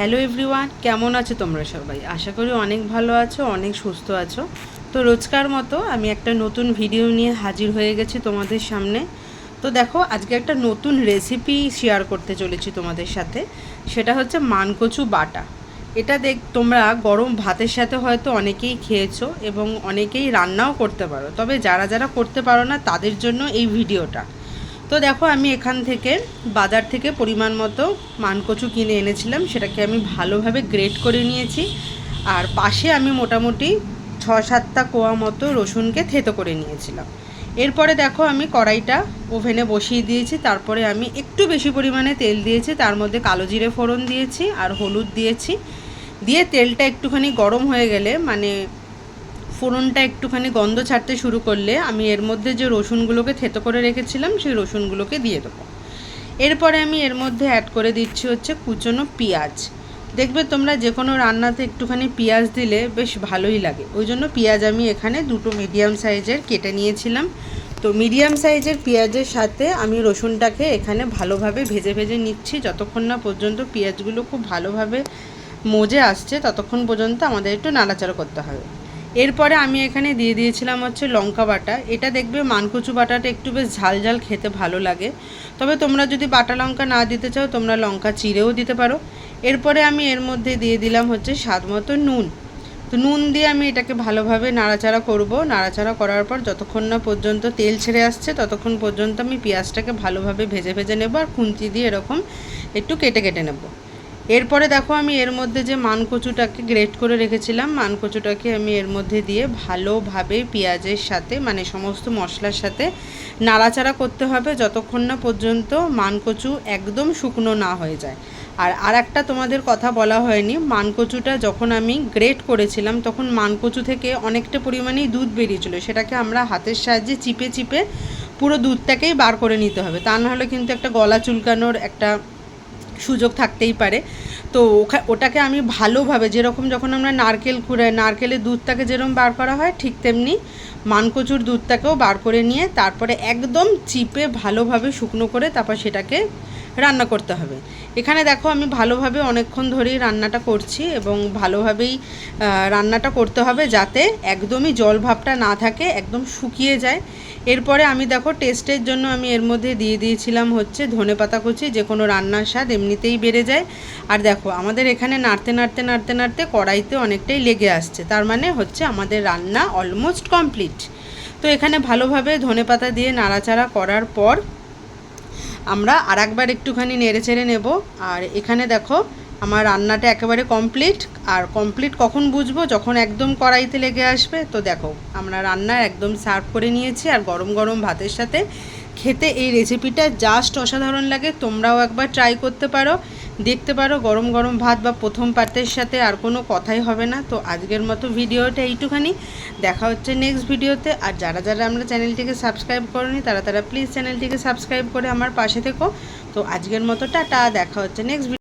Hello everyone কেমন আছো তোমরা সবাই? আশা করি অনেক ভালো আছো, অনেক সুস্থ আছো। তো রোজকার মতো আমি একটা নতুন ভিডিও নিয়ে হাজির হয়ে গেছি তোমাদের সামনে। তো দেখো, আজকে একটা নতুন রেসিপি শেয়ার করতে চলেছি তোমাদের সাথে। সেটা হচ্ছে মানকচু বাটা। এটা দেখ, তোমরা গরম ভাতের সাথে হয়তো অনেকেই খেয়েছো এবং অনেকেই রান্নাও করতে পারো। তবে যারা যারা করতে পারো না, তাদের জন্য এই ভিডিওটা তো দেখো, আমি এখান থেকে বাজার থেকে পরিমাণ মতো মানকচু কিনে এনেছিলাম। সেটাকে আমি ভালোভাবে গ্রেট করে নিয়েছি। আর পাশে আমি মোটামুটি ছ সাতটা কোয়া মতো রসুনকে থেতো করে নিয়েছিলাম। এরপরে দেখো, আমি কড়াইটা ওভেনে বসিয়ে দিয়েছি। তারপরে আমি একটু বেশি পরিমাণে তেল দিয়েছি। তার মধ্যে কালো জিরে ফোড়ন দিয়েছি আর হলুদ দিয়েছি। দিয়ে তেলটা একটুখানি গরম হয়ে গেলে মানে ফোড়নটা একটুখানি গন্ধ ছাড়তে শুরু করলে আমি এর মধ্যে যে রসুনগুলোকে থেতো করে রেখেছিলাম, সেই রসুনগুলোকে দিয়ে দেবো। এরপরে আমি এর মধ্যে অ্যাড করে দিচ্ছি হচ্ছে কুচনো পেঁয়াজ। দেখবে তোমরা যে কোনো রান্নাতে একটুখানি পেঁয়াজ দিলে বেশ ভালোই লাগে। ওই জন্য পেঁয়াজ আমি এখানে দুটো মিডিয়াম সাইজের কেটে নিয়েছিলাম। তো মিডিয়াম সাইজের পেঁয়াজের সাথে আমি রসুনটাকে এখানে ভালোভাবে ভেজে ভেজে নিচ্ছি। যতক্ষণ না পর্যন্ত পেঁয়াজগুলো খুব ভালোভাবে মজে আসছে, ততক্ষণ পর্যন্ত আমাদের একটু নাড়াচাড়া করতে হবে। এরপরে আমি এখানে দিয়ে দিয়েছিলাম হচ্ছে লঙ্কা বাটা। এটা দেখবে মানকুচু বাটাটা একটু বেশ ঝাল ঝাল খেতে ভালো লাগে। তবে তোমরা যদি বাটা লঙ্কা না দিতে চাও, তোমরা লঙ্কা চিড়েও দিতে পারো। এরপরে আমি এর মধ্যে দিয়ে দিলাম হচ্ছে স্বাদ মতো নুন। তো নুন দিয়ে আমি এটাকে ভালোভাবে নাড়াচাড়া করব। নাড়াচাড়া করার পর যতক্ষণ না পর্যন্ত তেল ছেড়ে আসছে, ততক্ষণ পর্যন্ত আমি পেঁয়াজটাকে ভালোভাবে ভেজে ভেজে নেব। আর খুন্তি দিয়ে এরকম একটু কেটে কেটে নেব। এরপরে দেখো আমি এর মধ্যে যে মানকচুটাকে গ্রেট করে রেখেছিলাম, মানকচুটাকে আমি এর মধ্যে দিয়ে ভালোভাবে পেঁয়াজের সাথে মানে সমস্ত মশলার সাথে নাড়াচাড়া করতে হবে যতক্ষণ না পর্যন্ত মানকচু একদম শুকনো না হয়ে যায়। আর আর একটা তোমাদের কথা বলা হয়নি, মানকচুটা যখন আমি গ্রেট করেছিলাম তখন মানকচু থেকে অনেকটা পরিমাণেই দুধ বেরিয়েছিল, সেটাকে আমরা হাতের সাহায্যে চিপে চিপে পুরো দুধটাকেই বার করে নিতে হবে। তা নাহলে কিন্তু একটা গলা চুলকানোর একটা সুযোগ থাকতেই পারে। তো ওটাকে আমি ভালোভাবে, যেরকম যখন আমরা নারকেল কুড়াই নারকেলের দুধটাকে যেরকম বার করা হয়, ঠিক তেমনি মানকচুর দুধটাকেও বার করে নিয়ে, তারপরে একদম চিপে ভালোভাবে শুকনো করে তারপর সেটাকে রান্না করতে হবে। এখানে দেখো আমি ভালোভাবে অনেকক্ষণ ধরেই রান্নাটা করছি এবং ভালোভাবেই রান্নাটা করতে হবে যাতে একদমই জল ভাবটা না থাকে, একদম শুকিয়ে যায়। এরপরে আমি দেখো টেস্টের জন্য আমি এর মধ্যে দিয়ে দিয়েছিলাম হচ্ছে ধনে পাতা কুচি, যে কোনো রান্নার স্বাদ এমনিতেই বেড়ে যায়। আর দেখো আমাদের এখানে নাড়তে নাড়তে নাড়তে নাড়তে কড়াইতে অনেকটাই লেগে আসছে, তার মানে হচ্ছে আমাদের রান্না অলমোস্ট কমপ্লিট তো এখানে ভালোভাবে ধনে পাতা দিয়ে নাড়াচাড়া করার পর আমরা আর একবার একটুখানি নেড়ে চেড়ে নেব। আর এখানে দেখো, আমার রান্নাটা একেবারে কমপ্লিট আর কমপ্লিট কখন বুঝব? যখন একদম কড়াইতে লেগে আসবে। তো দেখো, আমরা রান্না একদম সার্ভ করে নিয়েছি। আর গরম গরম ভাতের সাথে খেতে এই রেসিপিটা জাস্ট অসাধারণ লাগে। তোমরাও একবার ট্রাই করতে পারো। দেখতে পারো, গরম গরম ভাত বা প্রথম পাতের সাথে আর কোনো কথাই হবে না। তো আজকের মতো ভিডিওটা এইটুখানি। দেখা হচ্ছে নেক্সট ভিডিওতে। আর যারা যারা আমরা চ্যানেলটিকে সাবস্ক্রাইব করেনি, তারা তারা প্লিজ চ্যানেলটিকে সাবস্ক্রাইব করে আমার পাশে থেকো। তো আজকের মতো টাটা, দেখা হচ্ছে নেক্সট